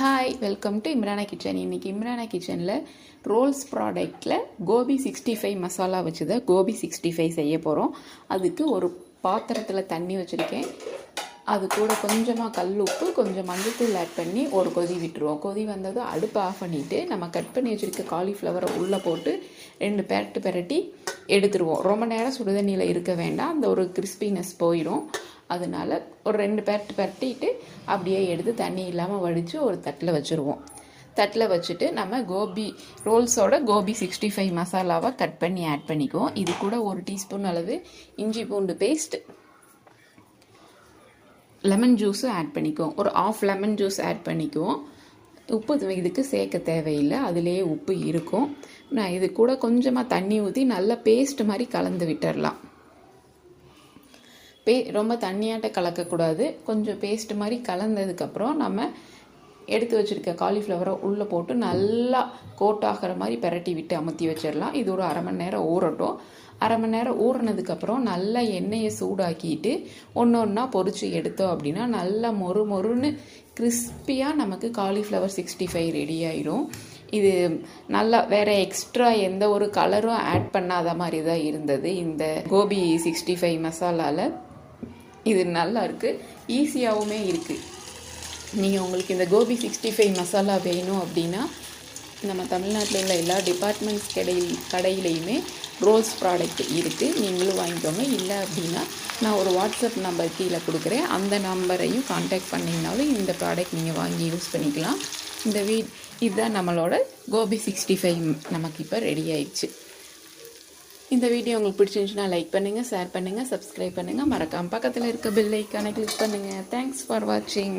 Hi welcome to Imrana kitchen இன்றைக்கி இம்ரானா கிச்சனில் rolls ப்ராடக்டில் கோபி சிக்ஸ்டி ஃபைவ் மசாலா வச்சு தான் கோபி சிக்ஸ்டி ஃபைவ் செய்ய போகிறோம் அதுக்கு ஒரு பாத்திரத்தில் தண்ணி வச்சுருக்கேன். அது கூட கொஞ்சமாக கல் உப்பு கொஞ்சம் மஞ்சத்தூள் ஆட் பண்ணி ஒரு கொதி விட்டுருவோம். கொதி வந்ததும் அடுப்பு ஆஃப் பண்ணிவிட்டு நம்ம கட் பண்ணி வச்சுருக்க காலிஃப்ளவரை உள்ளே போட்டு ரெண்டு பெரட்டு பெரட்டி எடுத்துருவோம். ரொம்ப நேரம் சுடுதண்ணியில் இருக்க வேண்டாம். அந்த ஒரு கிறிஸ்பினஸ் போயிடும் அதனால ஒரு ரெண்டு பேர்ட்டு பரட்டிட்டு அப்படியே எடுத்து தண்ணி இல்லாமல் வடித்து ஒரு தட்டில் வச்சுருவோம். தட்டில் வச்சுட்டு நம்ம கோபி ரோல்ஸோட கோபி சிக்ஸ்டி ஃபைவ் மசாலாவை கட் பண்ணி ஆட் பண்ணிக்குவோம். இது கூட ஒரு டீஸ்பூன் அளவு இஞ்சி பூண்டு பேஸ்ட் லெமன் ஜூஸும் ஆட் பண்ணிக்குவோம். ஒரு ஆஃப் லெமன் ஜூஸ் ஆட் பண்ணிக்குவோம். உப்பு இதுக்கு சேர்க்க தேவையில்லை. அதுலேயே உப்பு இருக்கும். நான் இது கூட கொஞ்சமாக தண்ணி ஊற்றி நல்லா பேஸ்ட் மாதிரி கலந்து விட்டுடலாம் பே ரொம்ப தண்ணியாட்ட கலக்கக்கூடாது. கொஞ்சம் பேஸ்ட் மாதிரி கலந்ததுக்கப்புறம் நம்ம எடுத்து வச்சுருக்க காலிஃப்ளவரை உள்ளே போட்டு நல்லா கோட் ஆகிற மாதிரி பெரட்டி விட்டு அமுத்தி வச்சிடலாம் இது ஒரு அரை மணி நேரம் ஊறட்டும். அரை மணி நேரம் ஊறினதுக்கப்புறம் நல்லா எண்ணெயை சூடாக்கிட்டு ஒன்று ஒன்றா பொறிச்சு எடுத்தோம் அப்படின்னா நல்லா மொறு மொறுன்னு கிறிஸ்பியாக நமக்கு காலிஃப்ளவர் சிக்ஸ்டி ஃபைவ் ரெடி ஆயிரும். இது நல்லா வேற எக்ஸ்ட்ரா எந்த ஒரு கலரும் ஆட் பண்ணாத மாதிரி தான் இருந்தது. இந்த கோபி சிக்ஸ்டி ஃபைவ் மசாலாவில் இது நல்லா இருக்குது ஈஸியாகவுமே இருக்குது நீங்கள் உங்களுக்கு இந்த கோபி சிக்ஸ்டி ஃபைவ் மசாலா வேணும் அப்படின்னா நம்ம தமிழ்நாட்டில் உள்ள எல்லா டிபார்ட்மெண்ட்ஸ் கடையில் கடையிலையுமே ரோல்ஸ் ப்ராடக்ட் இருக்குது நீங்களும் வாங்கிக்கோங்க. இல்லை அப்படின்னா நான் ஒரு வாட்ஸ்அப் நம்பர் கீழே கொடுக்குறேன். அந்த நம்பரையும் காண்டாக்ட் பண்ணிங்கனாலும் இந்த ப்ராடக்ட் நீங்கள் வாங்கி யூஸ் பண்ணிக்கலாம். இந்த வீ இதுதான் நம்மளோட கோபி சிக்ஸ்டி ஃபைவ் நமக்கு இப்போ ரெடி ஆயிடுச்சு. இந்த வீடியோ உங்களுக்கு பிடிச்சிருந்துச்சுன்னா லைக் பண்ணுங்கள் ஷேர் பண்ணுங்கள் சப்ஸ்கிரைப் பண்ணுங்கள் மறக்காமல் பக்கத்தில் இருக்க பெல் ஐக்கானை கிளிக் பண்ணுங்கள் தேங்க்ஸ் ஃபார் வாட்சிங்